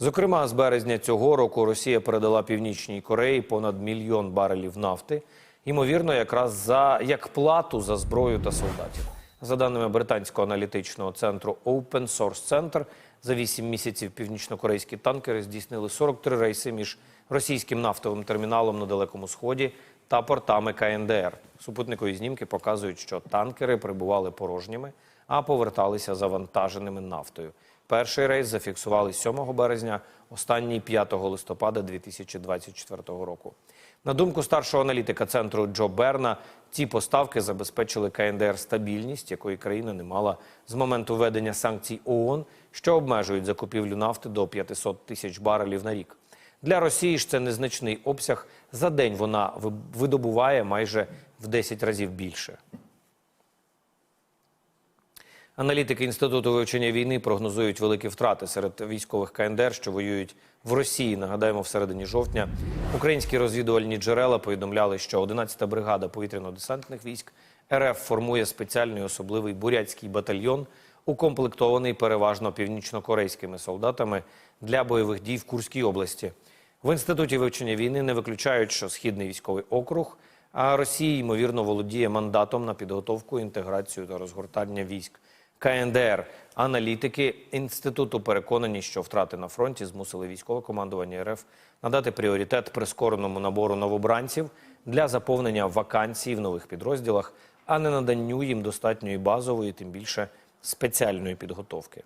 Зокрема, з березня цього року Росія передала Північній Кореї понад мільйон барелів нафти, ймовірно, якраз за як плату за зброю та солдатів. За даними британського аналітичного центру Open Source Center, за 8 місяців північнокорейські танкери здійснили 43 рейси між російським нафтовим терміналом на Далекому Сході та портами КНДР. Супутникові знімки показують, що танкери прибували порожніми, а поверталися завантаженими нафтою. Перший рейс зафіксували 7 березня, останній 5 листопада 2024 року. На думку старшого аналітика центру Джо Берна, ці поставки забезпечили КНДР стабільність, якої країна не мала з моменту введення санкцій ООН, що обмежують закупівлю нафти до 500 тисяч барелів на рік. Для Росії ж це незначний обсяг. За день вона видобуває майже в 10 разів більше. Аналітики інституту вивчення війни прогнозують великі втрати серед військових КНДР, що воюють в Росії. Нагадаємо, в середині жовтня українські розвідувальні джерела повідомляли, що 11-та бригада повітряно-десантних військ РФ формує спеціальний особливий бурятський батальйон, укомплектований переважно північнокорейськими солдатами для бойових дій в Курській області. В інституті вивчення війни не виключають, що східний військовий округ а Росія ймовірно володіє мандатом на підготовку, інтеграцію та розгортання військ. КНДР. Аналітики інституту переконані, що втрати на фронті змусили військове командування РФ надати пріоритет прискореному набору новобранців для заповнення вакансій в нових підрозділах, а не наданню їм достатньої базової, тим більше спеціальної підготовки.